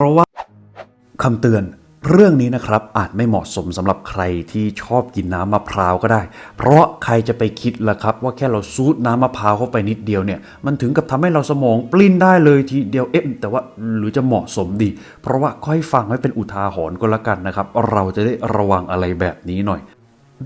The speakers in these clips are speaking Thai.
เพราะว่าคำเตือนเรื่องนี้นะครับอาจไม่เหมาะสมสำหรับใครที่ชอบกินน้ำมะพร้าวก็ได้ เพราะใครจะไปคิดล่ะครับ ว่าแค่เราซูดน้ำมะพร้าวเข้าไปนิดเดียวเนี่ยมันถึงกับทำให้เราสมองปลิ้นได้เลยทีเดียวเอ๊ะแต่ว่าหรือจะเหมาะสมดี เพราะว่าค่อยฟังไว้เป็นอุทาหรณ์ก็แล้วกันนะครับ เราจะได้ระวังอะไรแบบนี้หน่อย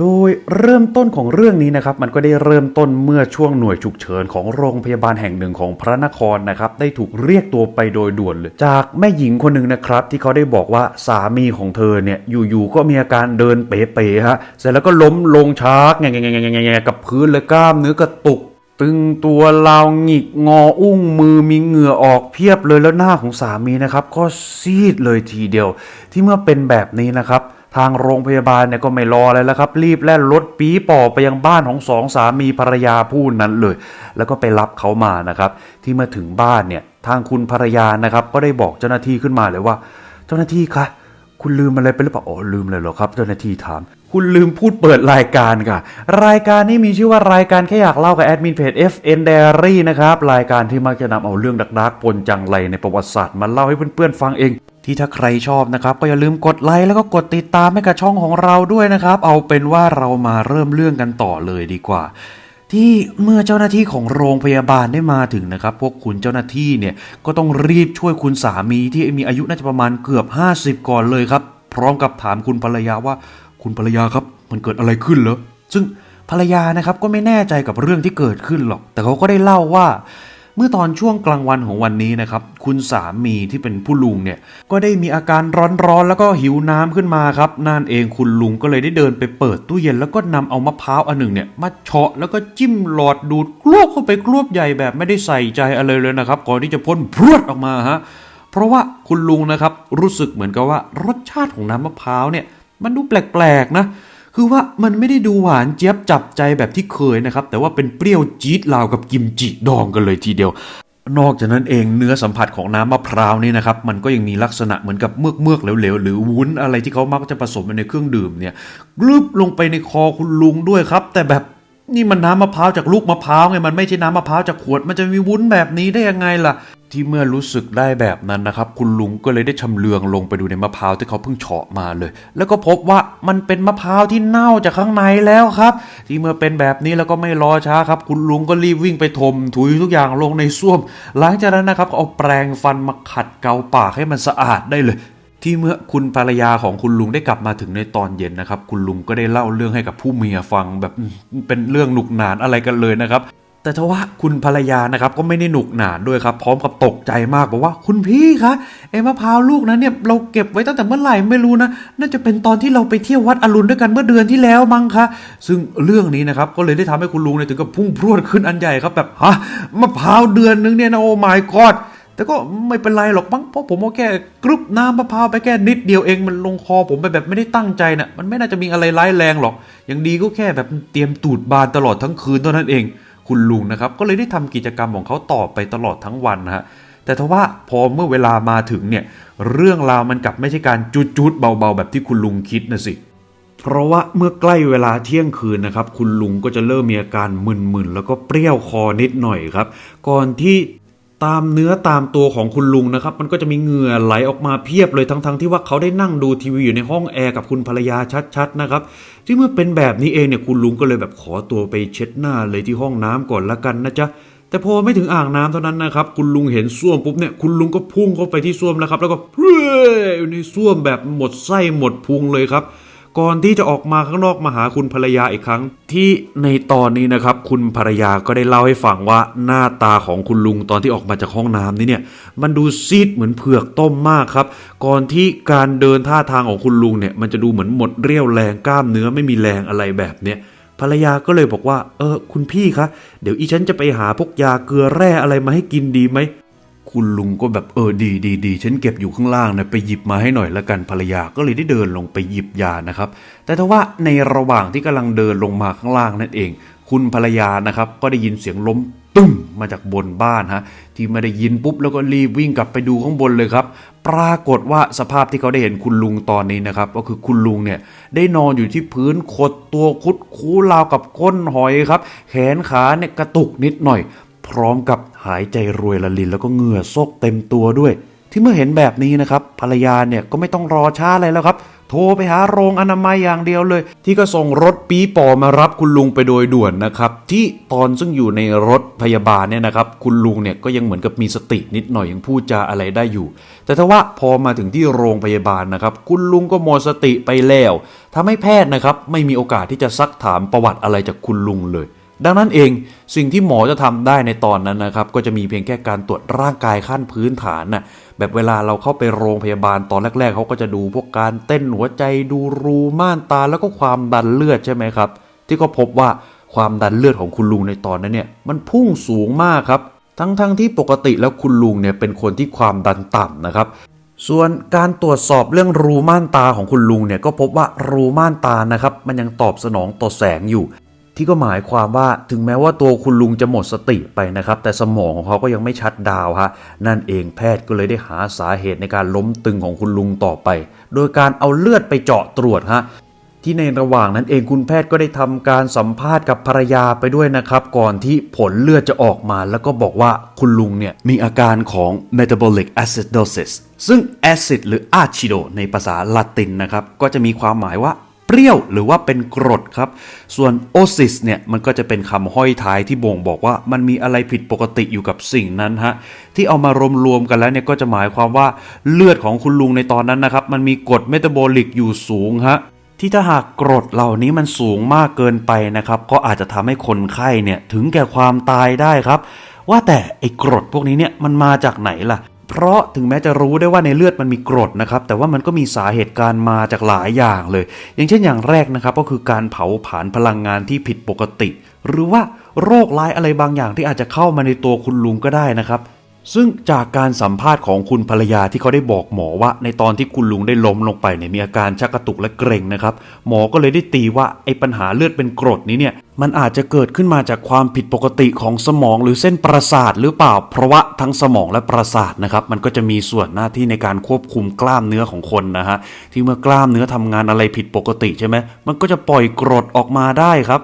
โดยเริ่มต้นของเรื่องนี้นะครับ มันก็ได้เริ่มต้นเมื่อช่วงหน่วยฉุกเฉินของโรงพยาบาลแห่งหนึ่งของพระนครนะครับ ได้ถูกเรียกตัวไปโดยด่วนเลย จากแม่หญิงคนหนึ่งนะครับ ที่เขาได้บอกว่าสามีของเธอเนี่ยอยู่ๆก็มีอาการเดินเป๋ๆฮะเสร็จแล้วก็ล้มลงชักแงๆๆๆๆกับพื้นเลยกล้ามเนื้อกระตุกตึงตัวลาวหงิกงออุ้งมือมีเหงื่อออกเพียบเลยแล้วหน้าของสามีนะครับ ก็ซีดเลยทีเดียว ที่เมื่อเป็นแบบนี้นะครับ ทางโรงพยาบาลเนี่ยก็ไม่รออะไรแล้วครับ รีบแล่นรถปีป่อไปยังบ้านของสองสามีภรรยาผู้นั้นเลย แล้วก็ไปรับเขามานะครับ ที่มาถึงบ้านเนี่ยทางคุณภรรยานะครับ ก็ได้บอกเจ้าหน้าที่ขึ้นมาเลยว่า เจ้าหน้าที่คะคุณลืมอะไรไปหรือเปล่าอ๋อลืมเลยเหรอครับ เจ้าหน้าที่ถาม คุณลืมพูดเปิดรายการค่ะ รายการนี้มีชื่อว่ารายการแค่อยากเล่ากับแอดมินเพจ FN Diary นะครับ รายการที่มักจะนำเอาเรื่องดักๆปนจังไรในประวัติศาสตร์มาเล่าให้เพื่อนๆฟังเอง ที่ถ้าใครชอบนะครับ ก็อย่าลืมกดไลค์แล้วก็กดติดตามให้กับช่องของเราด้วยนะครับ เอาเป็นว่าเรามาเริ่มเรื่องกันต่อเลยดีกว่า ที่เมื่อเจ้าหน้าที่ของโรงพยาบาลได้มาถึงนะครับ พวกคุณเจ้าหน้าที่เนี่ยก็ต้องรีบช่วยคุณสามีที่มีอายุน่าจะประมาณเกือบ 50 ก่อนเลยครับ พร้อมกับถามคุณภรรยาว่า คุณภรรยาครับ มันเกิดอะไรขึ้นเหรอซึ่งภรรยานะครับก็ไม่แน่ใจกับเรื่องที่เกิดขึ้นหรอก แต่เขาก็ได้เล่าว่า เมื่อตอนช่วงกลางวันของวันนี้นะครับคุณสามีที่เป็นผู้ลุงเนี่ยก็ได้มีอาการร้อนๆ แล้วก็หิวน้ำขึ้นมาครับนั่นเองคุณลุงก็เลยได้เดินไปเปิดตู้เย็นแล้วก็นำเอามะพร้าวอันหนึ่งเนี่ยมาเฉาะแล้วก็จิ้มหลอดดูดกลวกเข้าไปกลวบใหญ่แบบไม่ได้ใส่ใจอะไรเลยนะครับก่อนที่จะพ่นพรวดออกมาฮะเพราะว่าคุณลุงนะครับรู้สึกเหมือนกับว่ารสชาติของน้ำมะพร้าวเนี่ยมันดูแปลกๆนะ คือว่ามันไม่ได้ดูหวานเจี๊ยบจับใจแบบที่เคยนะครับ แต่ว่าเป็นเปรี้ยวจี๊ดราวกับกิมจิดองกันเลยทีเดียวนอกจากนั้นเองเนื้อสัมผัสของน้ำมะพร้าวนี่นะครับมันก็ยังมีลักษณะเหมือนกับเมือกเมือกเหลวๆหรือวุ้นอะไรที่เขามักจะผสมในเครื่องดื่มเนี่ยกลึบลงไปในคอคุณลุงด้วยครับ แต่แบบ นี่มันน้ำมะพร้าวจากลูกมะพร้าวไงมันไม่ใช่น้ำมะพร้าวจากขวด มันจะมีวุ้นแบบนี้ได้ยังไงล่ะ ที่เมื่อรู้สึกได้แบบนั้นนะครับ คุณลุงก็เลยได้ชำเลืองลงไปดูในมะพร้าวที่เขาเพิ่งเฉาะมาเลย แล้วก็พบว่ามันเป็นมะพร้าวที่เน่าจากข้างในแล้วครับ ที่เมื่อเป็นแบบนี้แล้วก็ไม่รอช้าครับ คุณลุงก็รีบวิ่งไปถมถุยทุกอย่างลงในส้วม หลังจากนั้นนะครับเอาแปรงฟันมาขัดเกาปากให้มันสะอาดได้เลย ที่เมื่อคุณภรรยาของคุณลุงได้กลับมาถึงในตอนเย็นนะครับ คุณลุงก็ได้เล่าเรื่องให้กับผู้เมียฟังแบบเป็นเรื่องหนุกหนานอะไรกันเลยนะครับ แต่ทว่าคุณภรรยานะครับก็ไม่ได้หนุกหนานด้วยครับ พร้อมกับตกใจมากบอกว่าคุณพี่คะไอ้มะพร้าวลูกนั้นเนี่ยเราเก็บไว้ตั้งแต่เมื่อไหร่ไม่รู้นะ น่าจะเป็นตอนที่เราไปเที่ยววัดอรุณด้วยกันเมื่อเดือนที่แล้วมั้งคะซึ่งเรื่องนี้นะครับก็เลยได้ทำให้คุณลุงเนี่ยถึงกับพุ่งพรวดขึ้นอันใหญ่ครับแบบฮะมะพร้าวเดือนนึงเนี่ยนะโอ้ my god แต่ก็ไม่เป็นไรหรอกมั้งเพราะผมก็แค่กรุบน้ำมะพร้าวไปแค่นิดเดียวเองมันลงคอผมไปแบบไม่ได้ตั้งใจนะ่ะมันไม่น่าจะมีอะไรร้ายแรงหรอก อย่างดีก็แค่แบบเตรียมตูดบานตลอดทั้งคืนเท่านั้นเอง คุณลุงนะครับ ก็เลยได้ทำกิจกรรมของเขาต่อไปตลอดทั้งวันนะฮะแต่ทว่าพอเมื่อเวลามาถึงเนี่ย เรื่องราวมันกลับไม่ใช่การจุดๆเบาๆ แบบที่คุณลุงคิดนะสิเพราะว่าเมื่อใกล้เวลาเที่ยงคืนนะครับ คุณลุงก็จะเริ่มมีอาการมึนๆแล้วก็เปรี้ยวคอนิดหน่อยครับ ก่อนที่ ตามเนื้อตามตัวของคุณลุงนะครับ มันก็จะมีเหงื่อไหลออกมาเพียบเลยทั้งๆที่ว่าเขาได้นั่งดูทีวีอยู่ในห้องแอร์กับคุณภรรยาชัดๆนะครับที่เมื่อเป็นแบบนี้เองเนี่ยคุณลุงก็เลยแบบขอตัวไปเช็ดหน้าเลยที่ห้องน้ำก่อนละกันนะจ๊ะแต่พอไม่ถึงอ่างน้ำเท่านั้นนะครับ คุณลุงเห็นส้วมปุ๊บเนี่ยคุณลุงก็พุ่งเข้าไปที่ส้วมแล้วครับ แล้วก็เพื่ออยู่ในส้วมแบบหมดไส้หมดพุงเลยครับ ก่อนที่จะออกมาข้างนอกมาหาคุณภรรยาอีกครั้ง ที่ในตอนนี้นะครับ คุณภรรยาก็ได้เล่าให้ฟังว่าหน้าตาของคุณลุงตอนที่ออกมาจากห้องน้ำนี้เนี่ย มันดูซีดเหมือนเผือกต้มมากครับ ก่อนที่การเดินท่าทางของคุณลุงเนี่ยมันจะดูเหมือนหมดเรี่ยวแรงกล้ามเนื้อไม่มีแรงอะไรแบบเนี้ยภรรยาก็เลยบอกว่า เออ คุณพี่คะ เดี๋ยวอีฉันจะไปหาพวกยาเกลือแร่อะไรมาให้กินดีไหม คุณลุงก็แบบเออดีดีดีฉันเก็บอยู่ข้างล่างนะไปหยิบมาให้หน่อยละกันภรรยาก็เลยได้เดินลงไปหยิบยานะครับ แต่ถ้าว่าในระหว่างที่กำลังเดินลงมาข้างล่างนั่นเอง คุณภรรยานะครับ ก็ได้ยินเสียงล้มตึ้มมาจากบนบ้านฮะที่ไม่ได้ยินปุ๊บแล้วก็รีบวิ่งกลับไปดูข้างบนเลยครับ ปรากฏว่าสภาพที่เขาได้เห็นคุณลุงตอนนี้นะครับ ก็คือคุณลุงเนี่ยได้นอนอยู่ที่พื้นขดตัวคุดคูราวกับก้นหอยครับ แขนขาเนี่ยกระตุกนิดหน่อย พร้อมกับหายใจรวยละลินแล้วก็เหงื่อซกเต็มตัวด้วย ที่เมื่อเห็นแบบนี้นะครับภรรยาเนี่ยก็ไม่ต้องรอช้าอะไรแล้วครับ โทรไปหาโรงอนามัยอย่างเดียวเลย ที่ก็ส่งรถปีปอมารับคุณลุงไปโดยด่วนนะครับ ที่ตอนซึ่งอยู่ในรถพยาบาลเนี่ยนะครับ คุณลุงเนี่ยก็ยังเหมือนกับมีสตินิดหน่อยยังพูดจาอะไรได้อยู่ แต่ถ้าว่าพอมาถึงที่โรงพยาบาลนะครับ คุณลุงก็หมดสติไปแล้วทำให้แพทย์นะครับไม่มีโอกาสที่จะซักถามประวัติอะไรจากคุณลุงเลย ดังนั้นเองสิ่งที่หมอจะทำได้ในตอนนั้นนะครับ ก็จะมีเพียงแค่การตรวจร่างกายขั้นพื้นฐานน่ะแบบเวลาเราเข้าไปโรงพยาบาลตอนแรก ๆเขาก็จะดูพวกการเต้นหัวใจดูรูม่านตาแล้วก็ความดันเลือดใช่ไหมครับ ที่ก็พบว่าความดันเลือดของคุณลุงในตอนนั้นเนี่ยมันพุ่งสูงมากครับ ทั้งๆทที่ปกติแล้วคุณลุงเนี่ยเป็นคนที่ความดันต่ำนะครับส่วนการตรวจสอบเรื่องรูม่านตาของคุณลุงเนี่ยก็พบว่ารูม่านตานะครับมันยังตอบสนองต่อแสงอยู่ ที่ก็หมายความว่าถึงแม้ว่าตัวคุณลุงจะหมดสติไปนะครับ แต่สมองของเขาก็ยังไม่ชัดดาวฮะนั่นเองแพทย์ก็เลยได้หาสาเหตุในการล้มตึงของคุณลุงต่อไป โดยการเอาเลือดไปเจาะตรวจฮะที่ในระหว่างนั้นเองคุณแพทย์ก็ได้ทำการสัมภาษณ์กับภรรยาไปด้วยนะครับ ก่อนที่ผลเลือดจะออกมา แล้วก็บอกว่าคุณลุงเนี่ยมีอาการของ metabolic acidosis ซึ่ง acid หรือ acido ในภาษาละตินนะครับ ก็จะมีความหมายว่า รี้ยวหรือว่าเป็นกรดครับ ส่วน osis เนี่ยมันก็จะเป็นคำห้อยท้ายที่บ่งบอกว่ามันมีอะไรผิดปกติอยู่กับสิ่งนั้นฮะที่เอามารวมๆกันแล้วเนี่ยก็จะหมายความว่าเลือดของคุณลุงในตอนนั้นนะครับมันมีกรดเมตาบอลิกอยู่สูงฮะที่ถ้าหากกรดเหล่านี้มันสูงมากเกินไปนะครับ ก็อาจจะทำให้คนไข้เนี่ยถึงแก่ความตายได้ครับ ว่าแต่ไอ้กรดพวกนี้เนี่ยมันมาจากไหนล่ะ เพราะถึงแม้จะรู้ได้ว่าในเลือดมันมีกรดนะครับ แต่ว่ามันก็มีสาเหตุการมาจากหลายอย่างเลย อย่างเช่นอย่างแรกนะครับก็คือการเผาผลาญพลังงานที่ผิดปกติ หรือว่าโรคร้ายอะไรบางอย่างที่อาจจะเข้ามาในตัวคุณลุงก็ได้นะครับ ซึ่งจากการสัมภาษณ์ของคุณภรรยาที่เขาได้บอกหมอว่า ในตอนที่คุณลุงได้ล้มลงไปเนี่ยมีอาการชักกระตุกและเกร็งนะครับ หมอก็เลยได้ตีว่าไอ้ปัญหาเลือดเป็นกรดนี้เนี่ยมันอาจจะเกิดขึ้นมาจากความผิดปกติของสมองหรือเส้นประสาทหรือเปล่าเพราะว่าทั้งสมองและประสาทนะครับ มันก็จะมีส่วนหน้าที่ในการควบคุมกล้ามเนื้อของคนนะฮะที่เมื่อกล้ามเนื้อทำงานอะไรผิดปกติใช่ไหมมันก็จะปล่อยกรดออกมาได้ครับ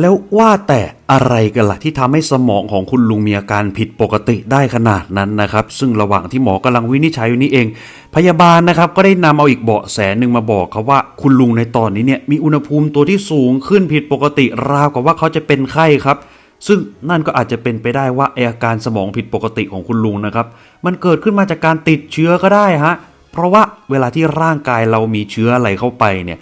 แล้วว่าแต่อะไรกันล่ะที่ทำให้สมองของคุณลุงมีอาการผิดปกติได้ขนาดนั้นนะครับ ซึ่งระหว่างที่หมอกำลังวินิจฉัยอยู่นี้เอง พยาบาลนะครับก็ได้นำเอาอีกเบาะแสหนึ่งมาบอกครับว่าคุณลุงในตอนนี้เนี่ยมีอุณหภูมิตัวที่สูงขึ้นผิดปกติราวกับว่าเขาจะเป็นไข้ครับ ซึ่งนั่นก็อาจจะเป็นไปได้ว่าอาการสมองผิดปกติของคุณลุงนะครับ มันเกิดขึ้นมาจากการติดเชื้อก็ได้ฮะเพราะว่าเวลาที่ร่างกายเรามีเชื้ออะไรเข้าไปเนี่ย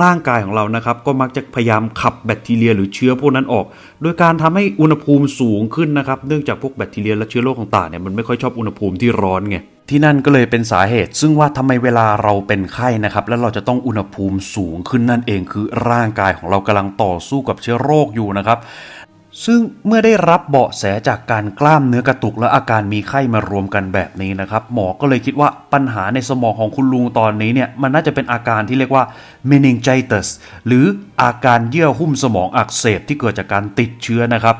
ร่างกายของเรานะครับ ก็มักจะพยายามขับแบคทีเรียหรือเชื้อพวกนั้นออก โดยการทำให้อุณหภูมิสูงขึ้นนะครับ เนื่องจากพวกแบคทีเรียและเชื้อโรคต่างๆเนี่ยมันไม่ค่อยชอบอุณหภูมิที่ร้อนไงที่นั่นก็เลยเป็นสาเหตุ ซึ่งว่าทำไมเวลาเราเป็นไข้นะครับ แล้วเราจะต้องอุณหภูมิสูงขึ้นนั่นเองคือร่างกายของเรากำลังต่อสู้กับเชื้อโรคอยู่นะครับ ซึ่งเมื่อได้รับเบาะแสจากการกล้ามเนื้อกระตุกและอาการมีไข้มารวมกันแบบนี้นะครับ หมอก็เลยคิดว่าปัญหาในสมองของคุณลุงตอนนี้เนี่ยมันน่าจะเป็นอาการที่เรียกว่า meningitis หรืออาการเยื่อหุ้มสมองอักเสบที่เกิดจากการติดเชื้อนะครับ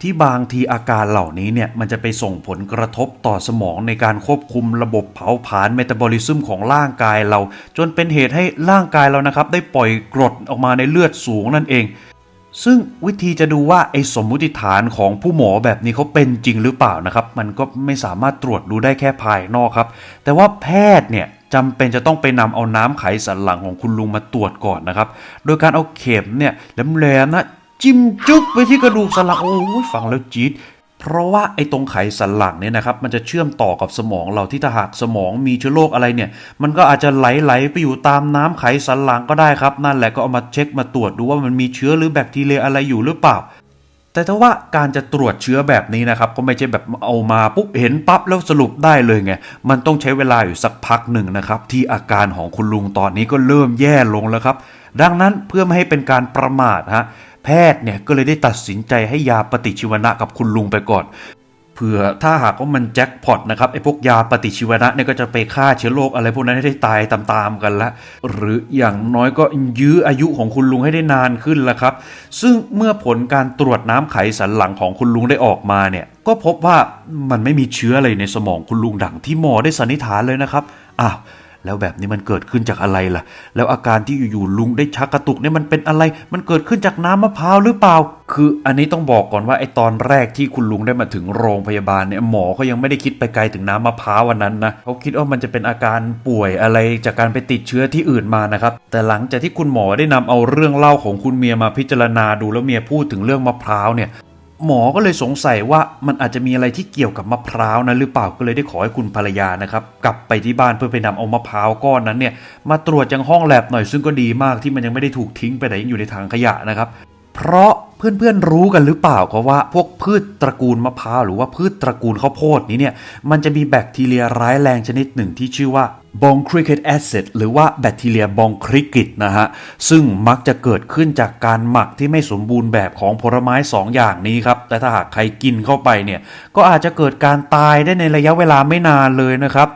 ที่บางทีอาการเหล่านี้เนี่ยมันจะไปส่งผลกระทบต่อสมองในการควบคุมระบบเผาผลาญเมตาบอลิซึมของร่างกายเรา จนเป็นเหตุให้ร่างกายเรานะครับได้ปล่อยกรดออกมาในเลือดสูงนั่นเอง ซึ่งวิธีจะดูว่าไอ้สมมุติฐานของผู้หมอแบบนี้เขาเป็นจริงหรือเปล่านะครับ มันก็ไม่สามารถตรวจดูได้แค่ภายนอกครับ แต่ว่าแพทย์เนี่ยจำเป็นจะต้องไปนำเอาน้ำไขสันหลังของคุณลุงมาตรวจก่อนนะครับ โดยการเอาเข็มเนี่ยแหลมๆนะจิ้มจุ๊บไปที่กระดูกสันหลังโอ้ยฟังแล้วจี๊ด เพราะว่าไอ้ตรงไขสันหลังเนี่ยนะครับมันจะเชื่อมต่อกับสมองเราที่ถ้าหากสมองมีเชื้อโรคอะไรเนี่ยมันก็อาจจะไหลๆไปอยู่ตามน้ำไขสันหลังก็ได้ครับ นั่นแหละก็เอามาเช็คมาตรวจดูว่ามันมีเชื้อหรือแบคทีเรียอะไรอยู่หรือเปล่าแต่ถ้าว่าการจะตรวจเชื้อแบบนี้นะครับ ก็ไม่ใช่แบบเอามาปุ๊บเห็นปั๊บแล้วสรุปได้เลยไง มันต้องใช้เวลาอยู่สักพักหนึ่งนะครับ ที่อาการของคุณลุงตอนนี้ก็เริ่มแย่ลงแล้วครับ ดังนั้นเพื่อไม่ให้เป็นการประมาทฮะ พทย์เนี่ยก็เลยได้ตัดสินใจให้ยาปฏิชีวนะกับคุณลุงไปก่อนเผื่อถ้าหากว่ามันแจ็คพอตนะครับไอ้พวกยาปฏิชีวนะเนี่ยก็จะไปฆ่าเชื้อโรคอะไรพวกนั้นให้ได้ตายตามๆกันละ หรืออย่างน้อยก็ยื้ออายุของคุณลุงให้ได้นานขึ้นละครับ ซึ่งเมื่อผลการตรวจน้ำไขสันหลังของคุณลุงได้ออกมาเนี่ย ก็พบว่ามันไม่มีเชื้ออะไรในสมองคุณลุงดังที่หมอได้สันนิษฐานเลยนะครับอ้าว แล้วแบบนี้มันเกิดขึ้นจากอะไรล่ะ แล้วอาการที่อยู่ๆลุงได้ชักกระตุกเนี่ยมันเป็นอะไร มันเกิดขึ้นจากน้ำมะพร้าวหรือเปล่า คืออันนี้ต้องบอกก่อนว่าไอ้ตอนแรกที่คุณลุงได้มาถึงโรงพยาบาลเนี่ยหมอเขายังไม่ได้คิดไปไกลถึงน้ำมะพร้าววันนั้นนะเขาคิดว่ามันจะเป็นอาการป่วยอะไรจากการไปติดเชื้อที่อื่นมานะครับ แต่หลังจากที่คุณหมอได้นำเอาเรื่องเล่าของคุณเมียมาพิจารณาดูแล้วเมียพูดถึงเรื่องมะพร้าวเนี่ย หมอก็เลยสงสัยว่ามันอาจจะมีอะไรที่เกี่ยวกับมะพร้าวนะหรือเปล่าก็เลยได้ขอให้คุณภรรยานะครับ กลับไปที่บ้านเพื่อไปนำเอามะพร้าวก้อนนั้นเนี่ยมาตรวจยังห้องแลบหน่อยซึ่งก็ดีมากที่มันยังไม่ได้ถูกทิ้งไปไหนยังอยู่ในถังขยะนะครับ เพราะเพื่อนๆรู้กันหรือเปล่าก็ว่าพวกพืชตระกูลมะพร้าวหรือว่าพืชตระกูลข้าวโพดนี้เนี่ยมันจะมีแบคทีเรียร้ายแรงชนิดหนึ่งที่ชื่อว่า บองคริก c แอซิดหรือว่าแบคทีเรียบองคริกิตนะฮะ ซึ่งมักจะเกิดขึ้นจากการหมักที่ไม่สมบูรณ์แบบของผลไม้ 2 อย่างนี้ครับแต่ถ้าหากใครกินเข้าไปเนี่ย ก็อาจจะเกิดการตายได้ในระยะเวลาไม่นานเลยนะครับ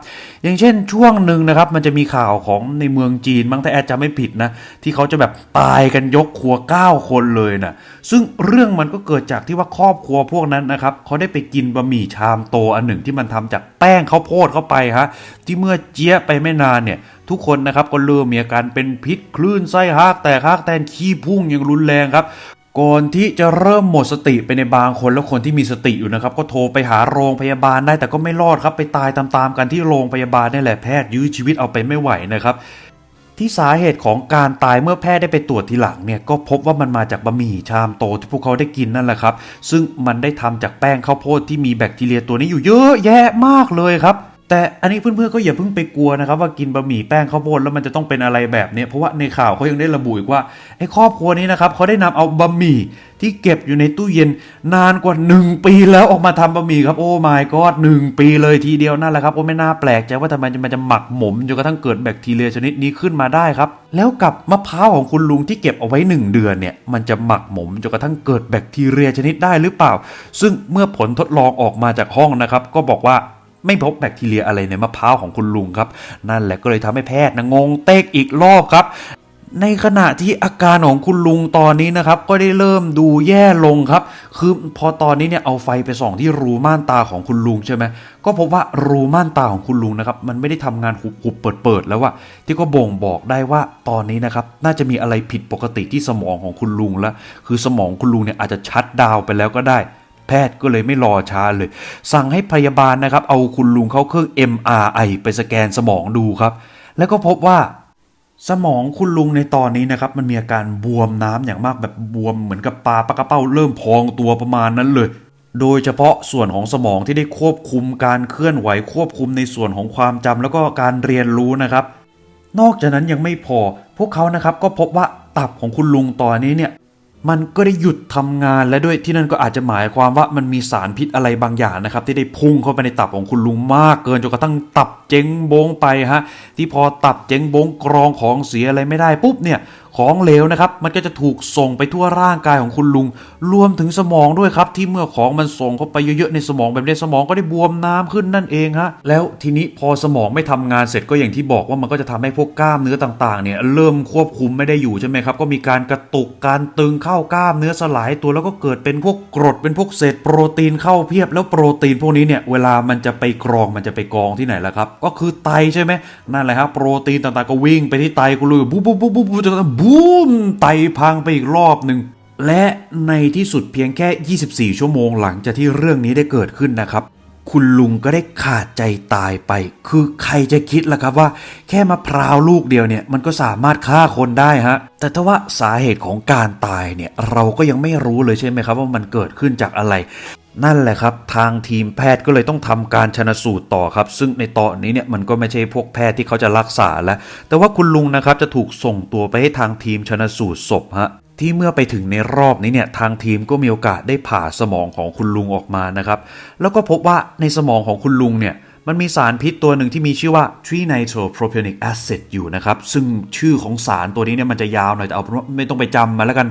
อย่างเช่นช่วงหนึ่งนะครับ มันจะมีข่าวของในเมืองจีนมั้งแต่แอดจะไม่ผิดนะ ที่เขาจะแบบตายกันยกครัว 9 คนเลยนะซึ่งเรื่องมันก็เกิดจากที่ว่าครอบครัวพวกนั้นนะครับเขาได้ไปกินบะหมี่ชามโตอันหนึ่งที่มันทำจากแป้งข้าวโพดเข้าไปฮะที่เมื่อเจี๊ยไปไม่นานเนี่ย ทุกคนนะครับก็เริ่มมีอาการเป็นพิษคลื่นไส้ฮากแต่ฮากแตนขี้พุ่งอย่างรุนแรงครับก่อนที่จะเริ่มหมดสติไปในบางคนแล้วคนที่มีสติอยู่นะครับ ก็โทรไปหาโรงพยาบาลได้แต่ก็ไม่รอดครับไปตายตามๆกันที่โรงพยาบาลนี่แหละแพทย์ยื้อชีวิตเอาไปไม่ไหวนะครับที่สาเหตุของการตายเมื่อแพทย์ได้ไปตรวจทีหลังเนี่ยก็พบว่ามันมาจากบะหมี่ชามโตที่พวกเขาได้กินนั่นแหละครับ ซึ่งมันได้ทำจากแป้งข้าวโพดที่มีแบคทีเรียตัวนี้อยู่เยอะแยะมากเลยครับ แต่อันนี้เพื่อนๆก็อย่าเพิ่งไปกลัวนะครับ ว่ากินบะหมี่แป้งข้าวโพดแล้วมันจะต้องเป็นอะไรแบบเนี้ยเพราะว่าในข่าวเขายังได้ระบุอีกว่าไอ้ครอบครัวนี้นะครับเขาได้นำเอาบะหมี่ที่เก็บอยู่ในตู้เย็นนานกว่า 1 ปีแล้วออกมาทำบะหมี่ครับโอ้ my god หนึ่งปีเลยทีเดียวนั่นแหละครับโอ้ไม่น่าแปลกใจว่าทำไมมันจะหมักหมมจนกระทั่งเกิดแบคทีเรียชนิดนี้ขึ้นมาได้ครับแล้วกับมะพร้าวของคุณลุงที่เก็บเอาไว้ 1 เดือนเนี่ยมันจะหมักหมมจนกระทั่งเกิดแบคทีเรียชนิดได้หรือเปล่า ซึ่งเมื่อผลทดลองออกมาจากห้องนะครับก็บอกว่า ไม่พบแบคทีเรียอะไรในมะพร้าวของคุณลุงครับ นั่นแหละก็เลยทำให้แพทย์นะงงเต๊กอีกรอบครับในขณะที่อาการของคุณลุงตอนนี้นะครับ ก็ได้เริ่มดูแย่ลงครับ คือพอตอนนี้เนี่ยเอาไฟไปส่องที่รูม่านตาของคุณลุงใช่ไหมก็พบว่ารูม่านตาของคุณลุงนะครับ มันไม่ได้ทำงานหุบๆเปิดๆแล้วว่าที่ก็บ่งบอกได้ว่าตอนนี้นะครับ น่าจะมีอะไรผิดปกติที่สมองของคุณลุงแล้ว คือสมองคุณลุงเนี่ยอาจจะชัดดาวไปแล้วก็ได้ แพทย์ก็เลยไม่รอช้าเลย สั่งให้พยาบาลนะครับ เอาคุณลุงเขาเครื่อง MRI ไปสแกนสมองดูครับ แล้วก็พบว่าสมองคุณลุงในตอนนี้นะครับ มันมีอาการบวมน้ำอย่างมากแบบบวมเหมือนกับปลาปลากระเป้าเริ่มพองตัวประมาณนั้นเลย โดยเฉพาะส่วนของสมองที่ได้ควบคุมการเคลื่อนไหวควบคุมในส่วนของความจำแล้วก็การเรียนรู้นะครับ นอกจากนั้นยังไม่พอ พวกเขานะครับก็พบว่าตับของคุณลุงตอนนี้เนี่ย มันก็ได้หยุดทำงานและด้วยที่นั่นก็อาจจะหมายความว่ามันมีสารพิษอะไรบางอย่างนะครับ ที่ได้พุ่งเข้าไปในตับของคุณลุงมากเกินจนกระทั่งตับเจ๊งโบงไปฮะที่พอตับเจ๊งโบงกรองของเสียอะไรไม่ได้ปุ๊บเนี่ย ของเหลวนะครับ มันก็จะถูกส่งไปทั่วร่างกายของคุณลุง รวมถึงสมองด้วยครับ ที่เมื่อของมันส่งเข้าไปเยอะๆในสมองแบบนี้สมองก็ได้บวมน้ำขึ้นนั่นเองฮะแล้วทีนี้พอสมองไม่ทำงานเสร็จก็อย่างที่บอกว่ามันก็จะทำให้พวกกล้ามเนื้อต่างๆเนี่ยเริ่มควบคุมไม่ได้อยู่ใช่ไหมครับก็มีการกระตุกการตึงเข้ากล้ามเนื้อสลายตัวแล้วก็เกิดเป็นพวกกรดเป็นพวกเศษโปรตีนเข้าเพียบแล้วโปรตีนพวกนี้เนี่ยเวลามันจะไปกรองมันจะไปกองที่ไหนล่ะครับ ก็คือไตใช่ไหมนั่นแหละครับโปรตีนต่างๆก็วิ่งไปที่ไตคุณลุยบู๊บู๊บู๊บู๊บจนบูมไตพังไปอีกรอบหนึ่ง และในที่สุดเพียงแค่ 24 ชั่วโมงหลังจากที่เรื่องนี้ได้เกิดขึ้นนะครับ คุณลุงก็ได้ขาดใจตายไป คือใครจะคิดล่ะครับว่า แค่มะพร้าวลูกเดียวเนี่ย มันก็สามารถฆ่าคนได้ฮะ แต่ถ้าว่าสาเหตุของการตายเนี่ย เราก็ยังไม่รู้เลยใช่ไหมครับว่ามันเกิดขึ้นจากอะไร นั่นแหละครับ ทางทีมแพทย์ก็เลยต้องทำการชนสูตรต่อครับ ซึ่งในตอนนี้เนี่ยมันก็ไม่ใช่พวกแพทย์ที่เขาจะรักษาแล้ว แต่ว่าคุณลุงนะครับจะถูกส่งตัวไปให้ทางทีมชนสูตรศพฮะที่เมื่อไปถึงในรอบนี้เนี่ยทางทีมก็มีโอกาสได้ผ่าสมองของคุณลุงออกมานะครับ แล้วก็พบว่าในสมองของคุณลุงเนี่ยมันมีสารพิษตัวหนึ่งที่มีชื่อว่า trinitropropanic acid อยู่นะครับ ซึ่งชื่อของสารตัวนี้เนี่ยมันจะยาวหน่อยแต่เอาเป็นว่าไม่ต้องไปจำมาแล้วกัน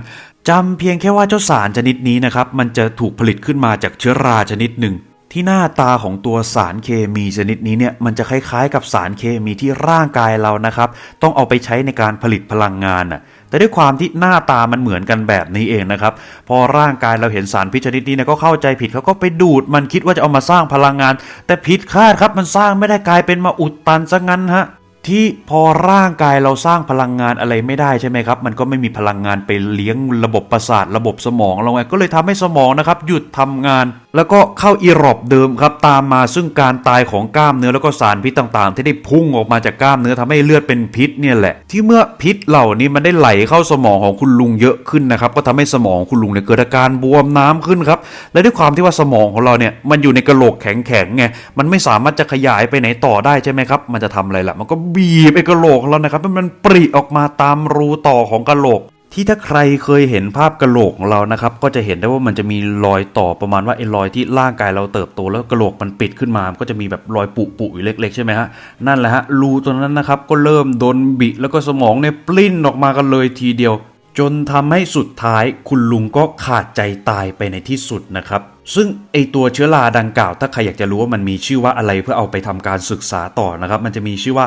จำเพียงแค่ว่าเจ้าสารชนิดนี้นะครับ มันจะถูกผลิตขึ้นมาจากเชื้อราชนิดหนึ่ง ที่หน้าตาของตัวสารเคมีชนิดนี้เนี่ยมันจะคล้ายๆ กับสารเคมีที่ร่างกายเรานะครับ ต้องเอาไปใช้ในการผลิตพลังงานน่ะแต่ด้วยความที่หน้าตามันเหมือนกันแบบนี้เองนะครับ พอร่างกายเราเห็นสารพิษชนิดนี้เนี่ยก็เข้าใจผิดเขาก็ไปดูดมันคิดว่าจะเอามาสร้างพลังงาน แต่ผิดคาดครับมันสร้างไม่ได้กลายเป็นมาอุดตันซะงั้นฮะ ที่พอร่างกายเราสร้างพลังงานอะไรไม่ได้ใช่ไหมครับ มันก็ไม่มีพลังงานไปเลี้ยงระบบประสาทระบบสมองเราไงก็เลยทำให้สมองนะครับ หยุดทำงาน แล้วก็เข้าอีรอบเดิมครับ ตามมาซึ่งการตายของกล้ามเนื้อแล้วก็สารพิษต่างๆ ที่ได้พุ่งออกมาจากกล้ามเนื้อทำให้เลือดเป็นพิษเนี่ยแหละ ที่เมื่อพิษเหล่านี้มันได้ไหลเข้าสมองของคุณลุงเยอะขึ้นนะครับ ก็ทำให้สมองคุณลุงเนี่ยเกิดอาการบวมน้ำขึ้นครับและด้วยความที่ว่าสมองของเราเนี่ยมันอยู่ในกระโหลกแข็งๆไงมันไม่สามารถจะขยายไปไหนต่อได้ใช่ไหมครับ มันจะทำอะไรล่ะมันก็บีบไอกระโหลกเรานะครับให้มันปริออกมาตามรูต่อของกระโหลก ที่ถ้าใครเคยเห็นภาพกระโหลกของเรานะครับ ก็จะเห็นได้ว่ามันจะมีรอยต่อประมาณว่าไอ้รอยที่ร่างกายเราเติบโตแล้วกระโหลกมันปิดขึ้นมามนก็จะมีแบบรอยปุปุๆอยู่เล็ก ๆ ใช่ไหมฮะนั่นแหละฮะรูตรงนั้นนะครับก็เริ่มโดนบิแล้วก็สมองเนี่ยปลิ้นออกมากันเลยทีเดียว จนทำให้สุดท้ายคุณลุงก็ขาดใจตายไปในที่สุดนะครับ ซึ่งไอตัวเชื้อราดังกล่าว ถ้าใครอยากจะรู้ว่ามันมีชื่อว่าอะไรเพื่อเอาไปทำการศึกษาต่อนะครับ มันจะมีชื่อว่า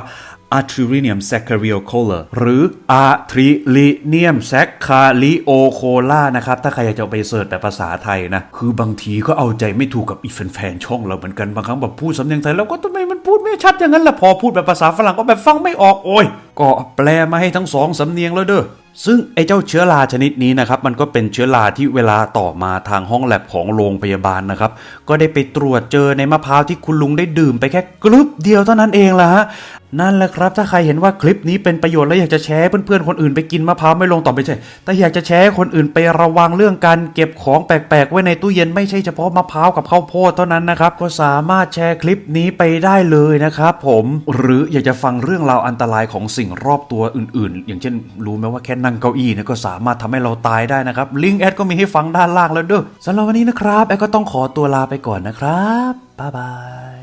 Atrinium sacchariocola หรือ Atrinium sacchariocola นะครับ ถ้าใครอยากจะไปเสิร์ชแบบภาษาไทยนะ คือบางทีก็เอาใจไม่ถูกกับอีแฟนๆช่องเราเหมือนกันบางครั้งแบบพูดสำเนียงไทยแล้วก็ทำไมมันพูดไม่ชัดอย่างนั้นล่ะพอพูดแบบภาษาฝรั่งก็แบบฟังไม่ออกโอ้ยก็แปลมาให้ทั้งสองสำเนียงแล้วเด้อ ซึ่งไอ้เจ้าเชื้อราชนิดนี้นะครับ มันก็เป็นเชื้อราที่เวลาต่อมาทางห้องแลบของโรงพยาบาลนะครับ ก็ได้ไปตรวจเจอในมะพร้าวที่คุณลุงได้ดื่มไปแค่กลึบเดียวเท่านั้นเองละฮะนั่นแหละครับ ถ้าใครเห็นว่าคลิปนี้เป็นประโยชน์และอยากจะแชร์เพื่อนๆคนอื่นไปกินมะพร้าวไม่ลงต่อไปใช่แต่อยากจะแชร์คนอื่นไประวังเรื่องการเก็บของแปลกๆ ไว้ในตู้เย็นไม่ใช่เฉพาะมะพร้าวกับข้าวโพดเท่านั้นนะครับ ก็สามารถแชร์คลิปนี้ไปได้เลยนะครับผมหรืออยากจะฟังเรื่องราวอันตรายของสิ่งรอบตัวอื่นๆ อย่างเช่น รู้ไหมว่าแค่นั่งเก้าอี้เนี่ยก็สามารถทำให้เราตายได้นะครับลิงก์แอดก็มีให้ฟังด้านล่างแล้วเด้อสำหรับวันนี้นะครับแอดก็ต้องขอตัวลาไปก่อนนะครับบ๊ายบาย